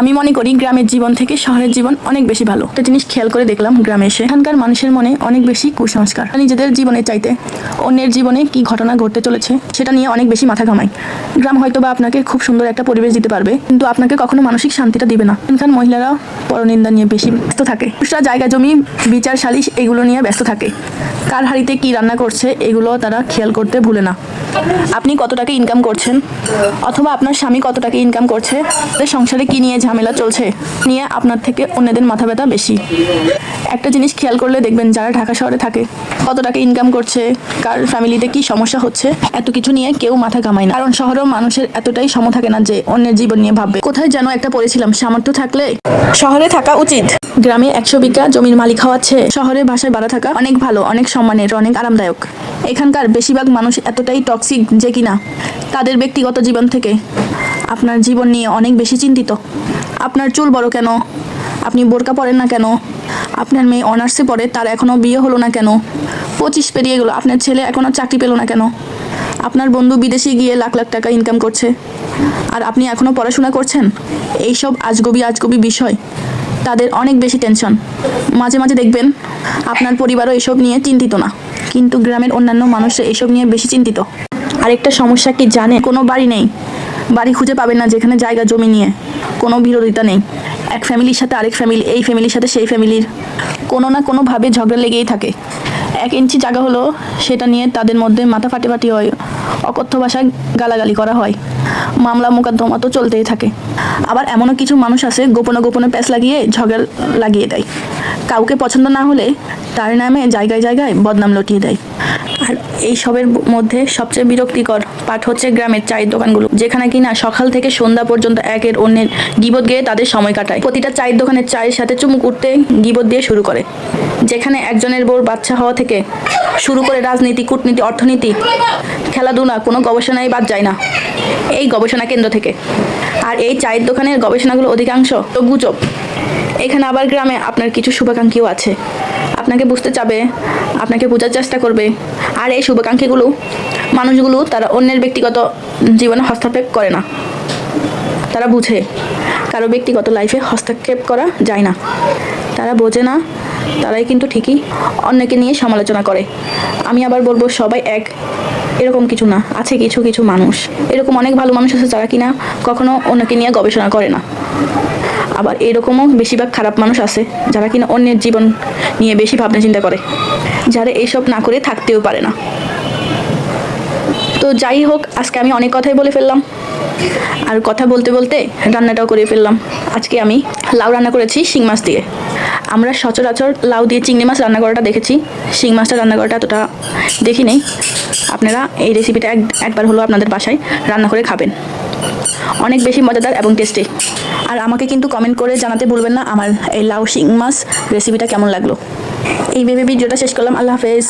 আমি মনে করি গ্রামের জীবন থেকে শহরের জীবন অনেক বেশি ভালো। একটা জিনিস খেয়াল করে দেখলাম গ্রামে এসে, এখানকার মানুষের মনে অনেক বেশি কুসংস্কার। নিজেদের জীবনের চাইতে অন্যের জীবনে কি ঘটনা ঘটতে চলেছে সেটা নিয়ে অনেক বেশি মাথা ঘামায় গ্রাম হয়তো বা আপনাকে খুব সুন্দর একটা পরিবেশ দিতে পারবে, কিন্তু আপনাকে কখনো মানসিক শান্তিটা দিবে না। এখানকার মহিলারা পরনিন্দা নিয়ে বেশি ব্যস্ত থাকে। পুরুষরা জায়গা জমি, বিচার, সালিশ এগুলো নিয়ে ব্যস্ত থাকে। কার হাড়িতে কি রান্না করছে এগুলো তারা খেয়াল করতে ভুলে না। আপনি কত টাকা ইনকাম করছেন? অথবা আপনার স্বামী কত টাকা ইনকাম করছে? সংসারে কি নিয়ে ঝামেলা চলছে। নিয়ে আপনার থেকে অন্যদের মাথা ব্যথা বেশি। একটা জিনিস খেয়াল করলে দেখবেন যারা ঢাকা শহরে থাকে, কত টাকা ইনকাম করছে, কার ফ্যামিলিতে কি সমস্যা হচ্ছে, এত কিছু নিয়ে কেউ মাথা কামায় না। কারণ শহরেও মানুষের এতটাই সম থাকে না যে অন্যের জীবন নিয়ে ভাববে। কোথায় যেন একটা পড়েছিলাম, সামর্থ্য থাকলে শহরে থাকা উচিত। গ্রামে একশো বিঘা জমির মালিক হওয়াচ্ছে শহরে বাসায় বাড়া থাকা অনেক ভালো, অনেক সম্মানের, অনেক আরামদায়ক। এখানকার বেশিরভাগ মানুষ এতটাই টক্সিক যে কিনা, তাদের ব্যক্তিগত জীবন থেকে আপনার জীবন নিয়ে অনেক বেশি চিন্তিত। আপনার চুল বড় কেন? আপনি বোরকা পরেন না কেন? আপনার মেয়ে অনার্সে পড়ে, তার এখনও বিয়ে হলো না কেন? পঁচিশ পেরিয়ে গেলো, আপনার ছেলে এখনও চাকরি পেল না কেন? আপনার বন্ধু বিদেশে গিয়ে লাখ লাখ টাকা ইনকাম করছে। আর আপনি এখনও পড়াশোনা করছেন? এইসব আজগবি আজগবি বিষয়। তাদের অনেক বেশি টেনশন মাঝে মাঝে দেখবেন, আপনার পরিবারও এসব নিয়ে চিন্তিত না। কিন্তু গ্রামের অন্যান্য মানুষরা এসব নিয়ে বেশি চিন্তিত। আরেকটা সমস্যা কি জানে কোনো বাড়ি নেই। বাড়ি খুঁজে পাবেন না, যেখানে জায়গা, জমি নিয়ে। কোনো বিরোধিতা নেই। এক ফ্যামিলির সাথে আরেক ফ্যামিলি, এই ফ্যামিলির সাথে সেই ফ্যামিলির। কোনো না কোনোভাবে ঝগড়া লেগেই থাকে। এক ইঞ্চি জায়গা হলো, সেটা নিয়ে তাদের মধ্যে মাথা ফাটাফাটি হয়। অকথ্য ভাষায় গালাগালি করা হয়। মামলা মোকদ্দমা তো চলতেই থাকে। আবার এমনও কিছু মানুষ আছে, গোপনে গোপনে প্যাঁচ লাগিয়ে ঝগড়া লাগিয়ে দেয়। কাউকে পছন্দ না হলে তার নামে জায়গায় জায়গায় বদনাম লটিয়ে দেয়। আর এই সবের মধ্যে সবচেয়ে বিরক্তিকর পাঠ হচ্ছে গ্রামের চায়ের দোকানগুলো, যেখানে কিনা সকাল থেকে সন্ধ্যা পর্যন্ত একের অন্যের গিবত গিয়ে তাদের সময় কাটায়। প্রতিটা চায়ের দোকানের চায়ের সাথে চুমুক উঠতে গিবত দিয়ে শুরু করে, যেখানে একজনের বোর বাচ্চা হওয়া থেকে শুরু করে রাজনীতি, কূটনীতি, অর্থনীতি, খেলাধুলা, কোনো গবেষণায় বাদ যায় না। এই গবেষণা কেন্দ্র থেকে। আর এই চায়ের দোকানের গবেষণাগুলো অধিকাংশ তো গুজব। এখানে আবার গ্রামে আপনার কিছু শুভাকাঙ্ক্ষীও আছে। আপনাকে বুঝতে চাবে, আপনাকে বোঝার চেষ্টা করবে। আর এই শুভাকাঙ্ক্ষীগুলো, মানুষগুলো তারা অন্যের ব্যক্তিগত জীবনে হস্তক্ষেপ করে না। তারা বুঝে, কারও ব্যক্তিগত লাইফে হস্তক্ষেপ করা যায় না। তারা বোঝে না, তারাই কিন্তু ঠিকই অন্যকে নিয়ে সমালোচনা করে। আমি আবার বলব, সবাই এক। এরকম কিছু না, আছে কিছু কিছু মানুষ। এরকম অনেক ভালো মানুষ আছে যারা কিনা কখনো অন্যকে নিয়ে গবেষণা করে না। আবার এরকমও বেশিরভাগ খারাপ মানুষ আছে, যারা কিনা অন্যের জীবন নিয়ে বেশি ভাবনা চিন্তা করে, যারা এইসব না করে থাকতেও পারে না। তো যাই হোক, আজকে আমি অনেক কথাই বলে ফেললাম। আর কথা বলতে বলতে রান্নাটাও করে ফেললাম। আজকে আমি লাউ রান্না করেছি শিং মাছ দিয়ে। আমরা সচরাচর লাউ দিয়ে চিংড়ি মাছ রান্না করাটা দেখেছি। শিং মাছটা রান্না করাটা এতটা দেখি নেই। আপনারা এই রেসিপিটা এক একবার হলো আপনাদের বাসায় রান্না করে খাবেন। অনেক বেশি মজাদার এবং টেস্টি আর আমাকে কিন্তু কমেন্ট করে জানাতে ভুলবেন না আমার এই লাউ শিং মাছ রেসিপিটা কেমন লাগল। এই ভেবে ভিডিওটা শেষ করলাম, আল্লাহ হাফেজ।